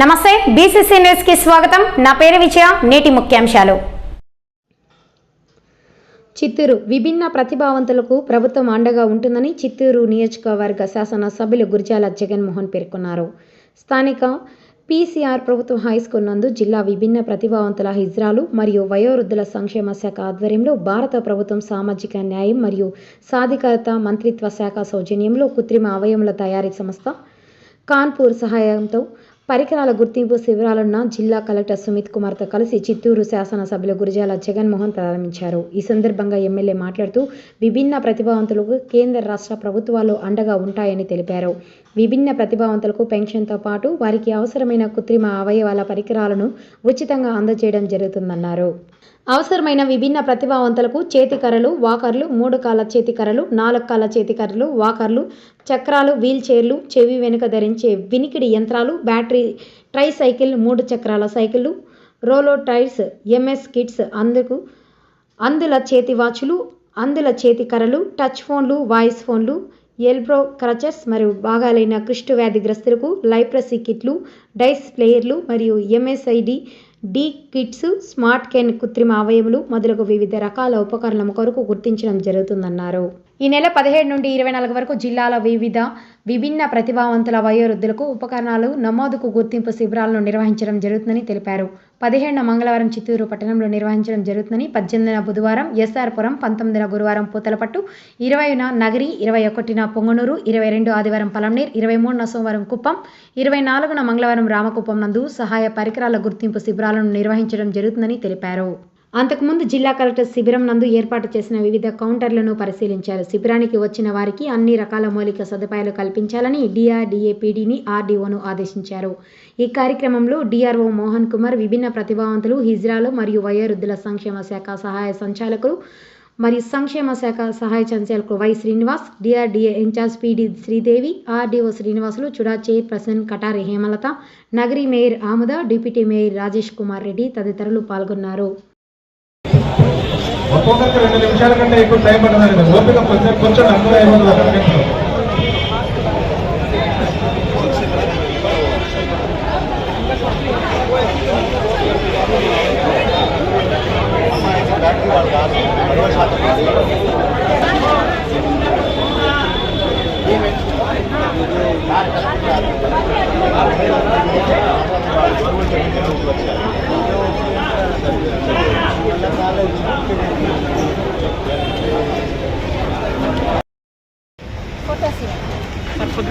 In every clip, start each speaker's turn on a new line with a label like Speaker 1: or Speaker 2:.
Speaker 1: నమస్తే బీసీసీ న్యూస్కి స్వాగతం. నా పేరు విజయ నేటి ముఖ్యాంశాలు. చిత్తూరు విభిన్న ప్రతిభావంతులకు ప్రభుత్వం అండగా ఉంటుందని చిత్తూరు నియోజకవర్గ శాసన సభ్యులు గురిజాల జగన్మోహన్ పేర్కొన్నారు. స్థానిక పీసీఆర్ ప్రభుత్వ హైస్కూల్ నందు జిల్లా విభిన్న ప్రతిభావంతుల హిజ్రాలు మరియు వయోవృద్ధుల సంక్షేమ శాఖ ఆధ్వర్యంలో భారత ప్రభుత్వం సామాజిక న్యాయం మరియు సాధికారత మంత్రిత్వ శాఖ సౌజన్యంలో కృత్రిమ అవయముల తయారీ సంస్థ కాన్పూర్ సహాయంతో పరికరాల గుర్తింపు శిబిరాలున్న జిల్లా కలెక్టర్ సుమిత్ కుమార్తో కలిసి చిత్తూరు శాసనసభ్యులు గురిజాల జగన్మోహన్ ప్రారంభించారు. ఈ సందర్భంగా ఎమ్మెల్యే మాట్లాడుతూ విభిన్న ప్రతిభావంతులకు కేంద్ర రాష్ట్ర ప్రభుత్వాలు అండగా ఉంటాయని తెలిపారు. విభిన్న ప్రతిభావంతులకు పెన్షన్తో పాటు వారికి అవసరమైన కృత్రిమ అవయవాల పరికరాలను ఉచితంగా అందజేయడం జరుగుతుందన్నారు. అవసరమైన విభిన్న ప్రతిభావంతులకు చేతికర్రలు వాకర్లు మూడు కాళ్ళ చేతికర్రలు నాలుగు కాళ్ళ చేతికర్రలు వాకర్లు చక్రాలు వీల్ చైర్లు చెవి వెనుక ధరించే వినికిడి యంత్రాలు బ్యాటరీ ట్రై సైకిల్ మూడు చక్రాల సైకిళ్ళు రోలో టైర్స్ ఎంఎస్ కిట్స్ అందుకు అందుల చేతి వాచులు అందుల చేతి కర్రలు టచ్ ఫోన్లు వాయిస్ ఫోన్లు ఎల్బ్రో క్రచర్స్ మరియు భాగాలైన కుష్టు వ్యాధిగ్రస్తులకు లైప్రసీ కిట్లు డైస్ ప్లేయర్లు మరియు MSID D kits smart cane కృత్రిమ అవయవులు మొదలగు వివిధ రకాల ఉపకరణల కొరకు గుర్తించడం జరుగుతుందన్నారు. ఈ నెల పదిహేడు నుండి ఇరవై నాలుగు వరకు జిల్లాల వివిధ విభిన్న ప్రతిభావంతుల వయోవృద్ధులకు ఉపకరణాలు నమోదుకు గుర్తింపు శిబిరాలను నిర్వహించడం జరుగుతుందని తెలిపారు. పదిహేడున మంగళవారం చిత్తూరు పట్టణంలో నిర్వహించడం జరుగుతుందని పద్దెనిమిదిన బుధవారం ఎస్ఆర్పురం పంతొమ్మిదిన గురువారం పూతలపట్టు ఇరవైన నగరి ఇరవై ఒకటిన పొంగనూరు ఇరవై రెండు ఆదివారం పలంనీర్ ఇరవై మూడున సోమవారం కుప్పం ఇరవై నాలుగున మంగళవారం రామకుప్పం నందు సహాయ పరికరాల గుర్తింపు శిబిరాలను నిర్వహించడం జరుగుతుందని తెలిపారు. అంతకుముందు జిల్లా కలెక్టర్ శిబిరం నందు ఏర్పాటు చేసిన వివిధ కౌంటర్లను పరిశీలించారు. శిబిరానికి వచ్చిన వారికి అన్ని రకాల మౌలిక సదుపాయాలు కల్పించాలని డిఆర్డీఏ పీడీని ఆర్డీఓను ఆదేశించారు. ఈ కార్యక్రమంలో డిఆర్ఓ మోహన్ కుమార్ విభిన్న ప్రతిభావంతులు హిజ్రాలు మరియు వయోవృద్ధుల సంక్షేమ శాఖ సహాయ సంచాలకులు మరియు సంక్షేమ శాఖ సహాయ సంచాలకులు Y Srinivas DRDA incharge PD Sridevi RDO Srinivasulu CHUDA chairperson Katari Hemalatha Nagari mayor Amuda deputy mayor Rajesh Kumar Reddy తదితరులు పాల్గొన్నారు.
Speaker 2: ఒక్కొక్కరికి రెండు నిమిషాల కంటే ఎక్కువ టైం పడుతుంది. ఓపిక కొంచెం కొంచెం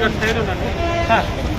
Speaker 2: అందరూ అయిపోతుంది అక్కడ గంటలు డాక్యుమెంట్స్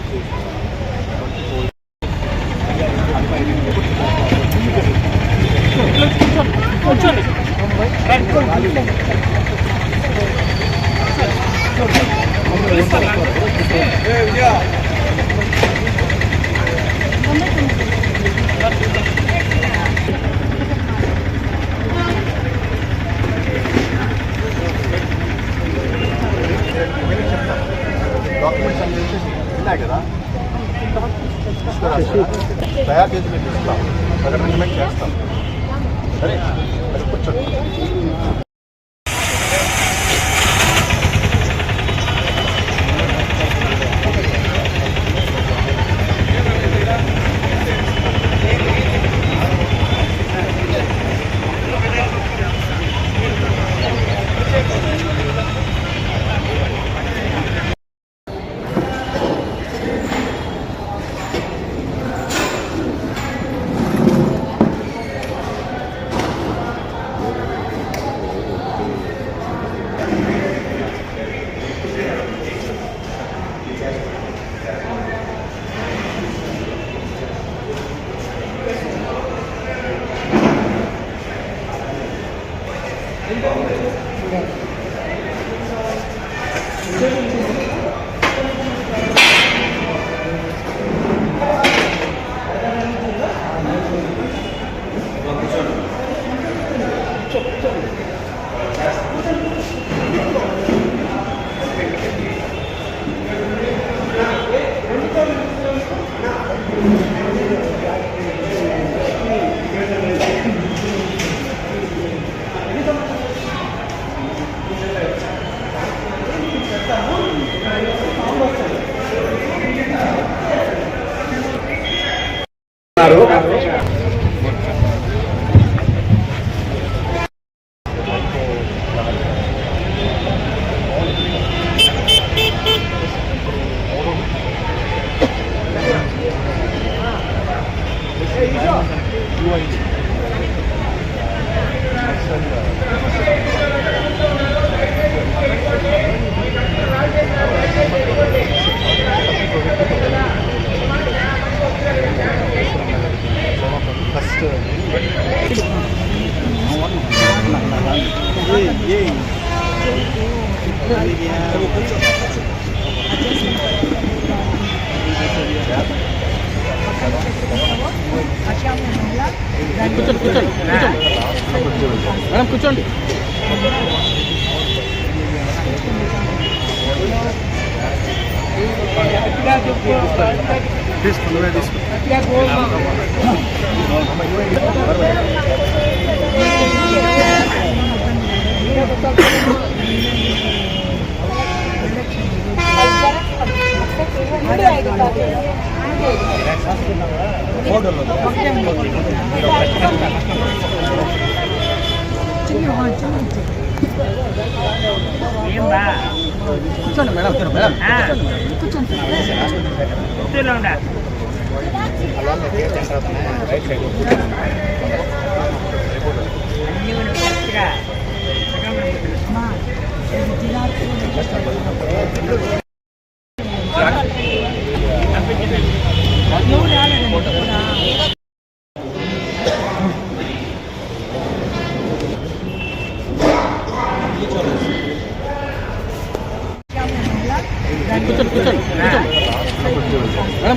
Speaker 2: తీసుకో నువ్వే తీసుకో ఫోటోలో
Speaker 3: కూర్చోండి మేడం కూర్చోండి మేడం
Speaker 2: రైట్ సైడ్
Speaker 3: కూర్చోండి కూర్చోండి కూర్చోండి మేడం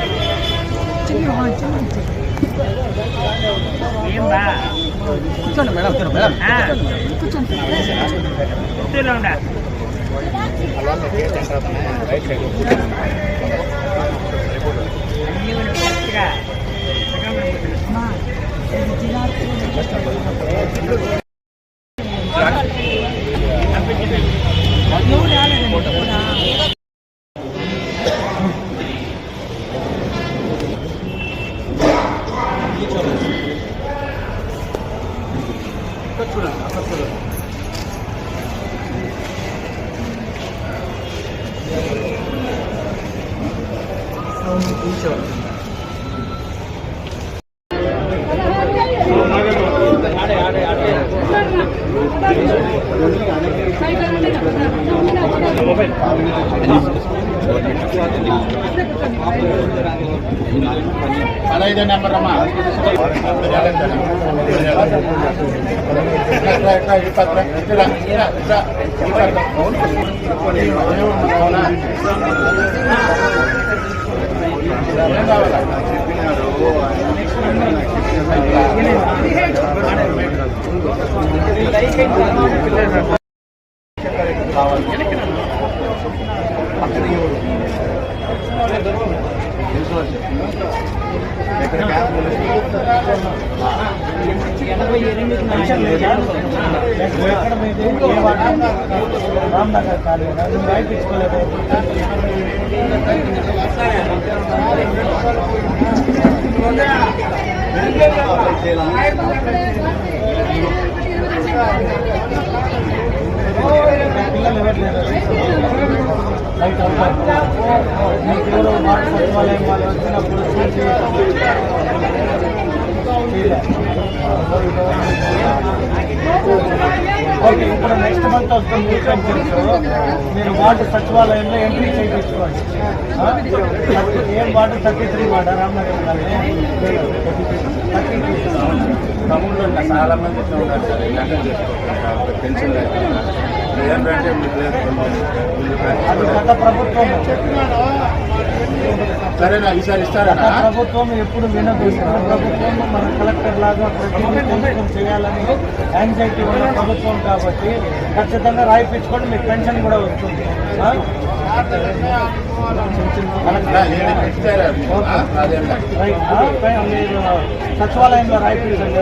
Speaker 2: నువ్వే తీసుకో ఫోటోలో
Speaker 3: కూర్చోండి మేడం కూర్చోండి madam
Speaker 2: right side పదహైదు నెంబర్ అమ్మా చెప్పినారు రామ్నగర్ కాలేజ్ రాయించుకోలేదు పిల్లలు ఇవ్వట్లేదు
Speaker 4: ఓకే ఇప్పుడు నెక్స్ట్ మంత్ వస్తుంది మీరు వార్డు సచివాలయంలో ఎంట్రీ చేయించుకోండి. ఏం ward? Thirty three ward?
Speaker 2: Ramnagar thirty చాలా మంది ఉన్నారు సార్ పెన్షన్ లేకుండా.
Speaker 4: ప్రభుత్వం
Speaker 2: సరేనా ఈసారి ఇస్తారా?
Speaker 4: ప్రభుత్వం ఎప్పుడు వినదు ప్రభుత్వం మన కలెక్టర్ లాగా ప్రతిదీ తెలుసుకొని చేయాలని యాంగ్జైటీ ఉన్న ప్రభుత్వం కాబట్టి ఖచ్చితంగా రాయిపించుకొని మీకు పెన్షన్ కూడా వస్తుంది. మీరు సచివాలయంలో రాయిపించండి.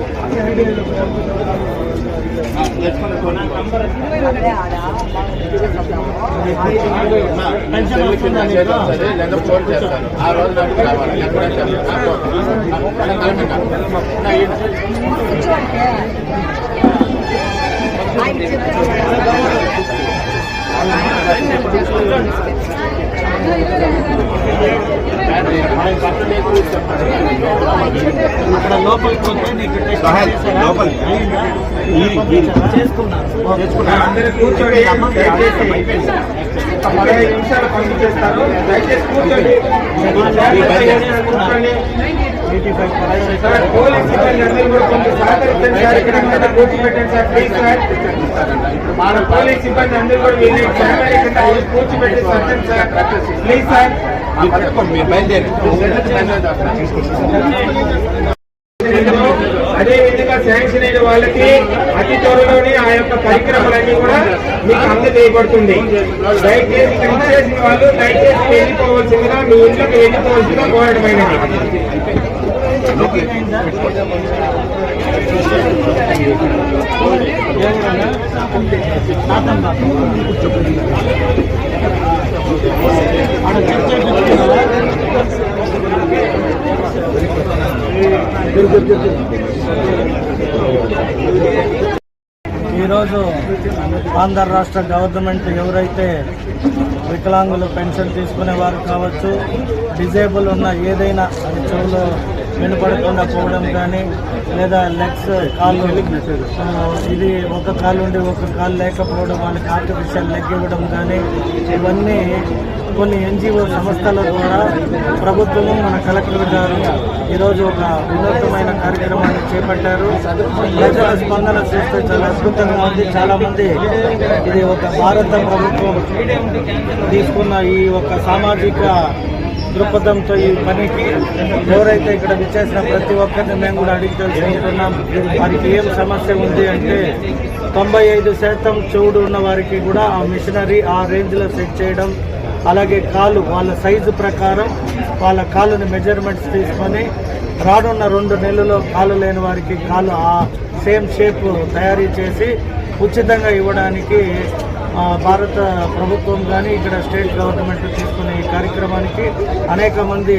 Speaker 4: వస్తుందా
Speaker 2: లేదా ఫోన్ చేస్తాను ఆ రోజు నాకు కావాలి ఎప్పుడైతే
Speaker 4: అక్కడ లోపలికి పోతే నీకు
Speaker 5: కూర్చోండి. దయచేసి ఒక పదహైదు నిమిషాలు పంపించేస్తారు దయచేసి కూర్చోండి. సార్ పోలీస్ సిబ్బంది అందరూ కూడా కొంచెం సహకరించండి సార్. ఇక్కడ ప్లీజ్ సార్. మన పోలీస్ సిబ్బంది అందరూ కూడా కూర్చోబెట్టి సత్యం సార్. Please sir.
Speaker 2: మీరు బయలుదేరి
Speaker 5: అదే విధంగా శాంక్షన్ అయిన వాళ్ళకి అతి త్వరలోనే ఆ యొక్క పరికరములన్నీ కూడా మీకు అందజేయబడుతుంది. దయచేసి ఇక్కడ వాళ్ళు దయచేసి వెళ్ళిపోవలసిందిగా మీ ఇంట్లోకి వెళ్ళిపోవలసిందిగా కోరడమైనది
Speaker 4: చెప్పండి ఈరోజు ఆంధ్ర రాష్ట్ర గవర్నమెంట్ ఎవరైతే వికలాంగులు పెన్షన్ తీసుకునేవారు కావచ్చు డిజేబుల్ ఉన్న ఏదైనా అది చెవులో వినపడకుండా పోవడం కానీ లేదా లెగ్స్ కాళ్ళు ఇది ఒక కాలు ఉండి ఒక కాలు లేకపోవడం వాళ్ళకి ఆర్టిఫిషియల్ లెగ్ ఇవ్వడం కానీ ఇవన్నీ కొన్ని ఎన్జిఓ సంస్థల ద్వారా ప్రభుత్వము మన కలెక్టర్ గారు ఈరోజు ఒక వినూత్నమైన కార్యక్రమాన్ని చేపట్టారు. ప్రజల స్పందన చూస్తే చాలా అద్భుతంగా ఉంది. చాలామంది ఇది ఒక భారత ప్రభుత్వం తీసుకున్న ఈ ఒక సామాజిక దృక్పథంతో ఈ పనికి ఎవరైతే ఇక్కడ విచ్చేసిన ప్రతి ఒక్కరిని మేము కూడా అడిగి తెలుసుకుంటున్నాం. వారికి ఏం సమస్య ఉంది అంటే తొంభై ఐదు శాతం చెవుడు ఉన్న వారికి కూడా ఆ మిషనరీ ఆ రేంజ్లో సెట్ చేయడం అలాగే కాలు వాళ్ళ సైజు ప్రకారం వాళ్ళ కాలుని మెజర్మెంట్స్ తీసుకొని రానున్న రెండు నెలల్లో కాలు లేని వారికి కాలు ఆ సేమ్ షేప్ తయారీ చేసి ఉచితంగా ఇవ్వడానికి భారత ప్రభుత్వం కానీ ఇక్కడ స్టేట్ గవర్నమెంట్ తీసుకునే ఈ కార్యక్రమానికి అనేక మంది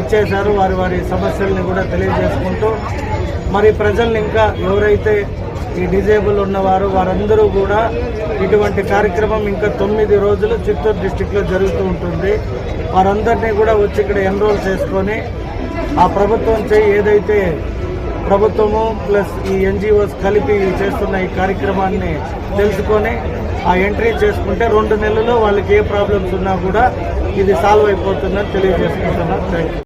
Speaker 4: ఇచ్చేశారు. వారి వారి సమస్యల్ని కూడా తెలియజేసుకుంటూ మరి ప్రజల్ని ఇంకా ఎవరైతే ఈ డిజేబుల్ ఉన్నవారు వారందరూ కూడా ఇటువంటి కార్యక్రమం ఇంకా తొమ్మిది రోజులు చిత్తూరు డిస్టిక్లో జరుగుతూ ఉంటుంది. వారందరినీ కూడా వచ్చి ఇక్కడ ఎన్రోల్ చేసుకొని ఆ ప్రభుత్వం చేయి ఏదైతే ప్రభుత్వము ప్లస్ ఈ ఎన్జిఓస్ కలిపి చేస్తున్న ఈ కార్యక్రమాన్ని తెలుసుకొని ఆ ఎంట్రీ చేసుకుంటే రెండు నెలల్లో వాళ్ళకి ఏ ప్రాబ్లమ్స్ ఉన్నా కూడా ఇది సాల్వ్ అయిపోతుందని తెలియజేసుకుంటున్నాను థ్యాంక్ యూ